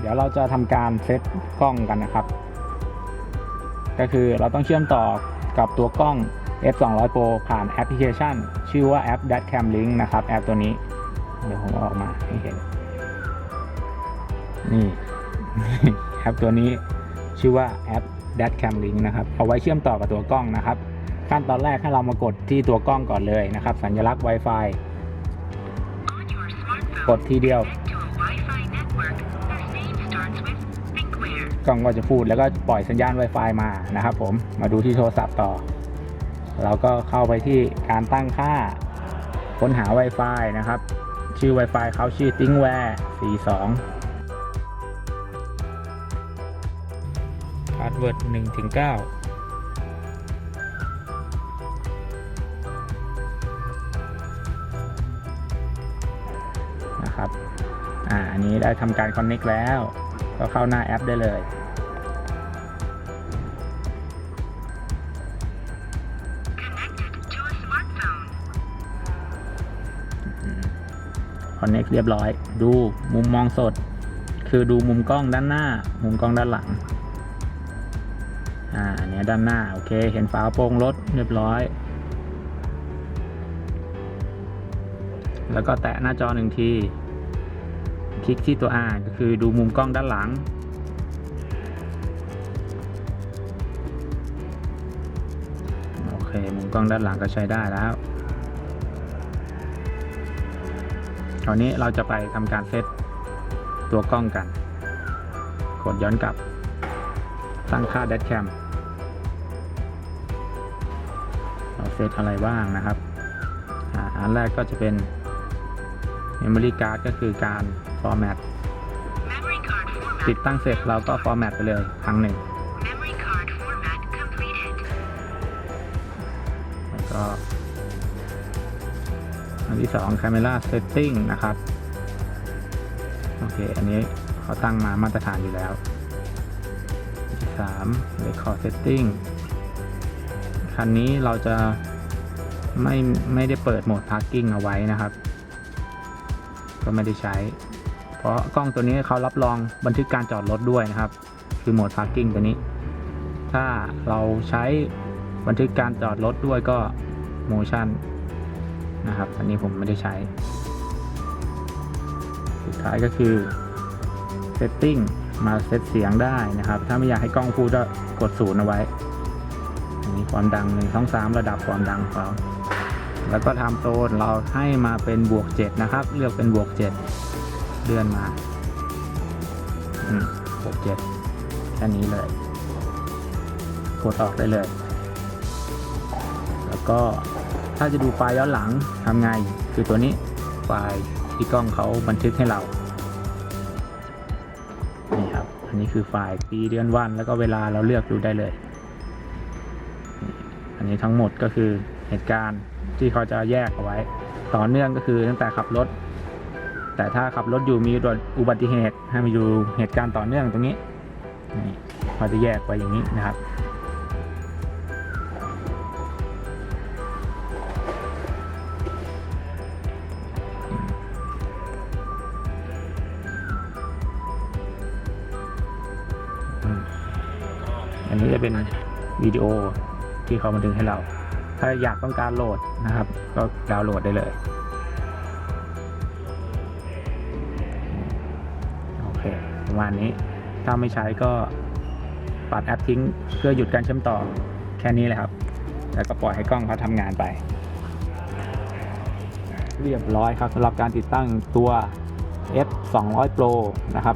เดี๋ยวเราจะทำการเซตกล้องกันนะครับ ก็คือเราต้องเชื่อมต่อกับตัวกล้อง f 2 0 0 pro ผ่านแอปพลิเคชัน ชื่อว่าแอป d a t Cam Link นะครับ แอปตัวนี้ เดี๋ยวผมอออกมาให้เห็น นี่ แอปตัวนี้ชื่อว่าแอป d a t Cam Link นะครับ เอาไว้เชื่อมต่อกับตัวกล้องนะครับ ขั้นตอนแรกให้เรามากดที่ตัวกล้องก่อนเลยนะครับ สัญลักษณ์ Wi-Fi กดทีเดียว กล้องก็จะพูดแล้วก็ปล่อยสัญญาณ Wi-Fi มานะครับผมมาดูที่โทรศัพท์ต่อ เราก็เข้าไปที่การตั้งค่าค้นหา Wi-Fi นะครับ ชื่อ Wi-Fi เขาชื่อ ThinkWare 42พาสเวิร์ด1ถึง9นะครับ อ่า อันนี้ได้ทำการ Connect แล้ว ก็เข้าหน้าแอปได้เลยคอนเน็กเรียบร้อย ดูมุมมองสด คือดูมุมกล้องด้านหน้า มุมกล้องด้านหลัง อ่าเนี้ยด้านหน้า โอเค เห็นฝาโปรงรถเรียบร้อย แล้วก็แตะหน้าจอหนึ่งที ลิกที่ตัว R ก็คือดูมุมกล้องด้านหลัง โอเค มุมกล้องด้านหลังก็ใช้ได้แล้วคราวนี้เราจะไปทำการเซตตัวกล้องกัน กดย้อนกลับ ตั้งค่า d a t cam เราเซตอะไรบ้างนะครับอาอันแรกก็จะเป็น memory card ก็คือการ format ติดตั้งเสร็จเราก็ format ไปเลยครั้งหนึ่งแล้วก็ อันที่สอง camera setting นะครับ โอเค อันนี้เขาตั้งมามาตรฐานอยู่แล้วอันที่สาม record setting คันนี้เราจะไม่ไม่ได้เปิดโหมด parking เอาไว้นะครับ ก็ไม่ได้ใช้ เพราะกล้องตัวนี้เขารับรองบันทึกการจอดรถด้วยนะครับ คือโหมด parking ตัวนี้ ถ้าเราใช้บันทึกการจอดรถด้วยก็ motion นะครับ อันนี้ผมไม่ได้ใช้ สุดท้ายก็คือ setting มาเซตเสียงได้นะครับ ถ้าไม่อยากให้กล้องพูดก็กดศูนย์เอาไว้อันนี้ความดังหนึ่งสองสามระดับความดังของเขาแล้วก็ทำโซนเราให้มาเป็นบวก 7 นะครับ เลือกเป็นบวก 7 เลื่อนมาอืมบวก7แค่นี้เลยกดออกได้เลย แล้วก็ถ้าจะดูไฟล์ย้อนหลังทำไง คือตัวนี้ไฟล์ที่กล้องเขาบันทึกให้เรานี่ครับอันนี้คือไฟล์ปีเดือนวันแล้วก็เวลาเราเลือกดูได้เลย อันนี้ทั้งหมดก็คือเหตุการณ์ที่เขาจะแยกเอาไว้ ต่อเนื่องก็คือตั้งแต่ขับรถ แต่ถ้าขับรถอยู่มีอุบัติเหตุให้มาดูเหตุการณ์ต่อเนื่องตรงนี้นี่เขาจะแยกไว้อย่างนี้นะครับอันนี้จะเป็นวิดีโอที่เขาบันทึกให้เรา ถ้าอยากต้องการโหลดนะครับ ก็ดาวน์โหลดได้เลย ประมาณนี้ ถ้าไม่ใช้ก็ปัดแอปทิ้งเพื่อหยุดการเชื่อมต่อแค่นี้เลยครับ แล้วก็ปล่อยให้กล้องเขาทำงานไป เรียบร้อยครับสำหรับการติดตั้งตัว F 2 0 0 Pro นะครับ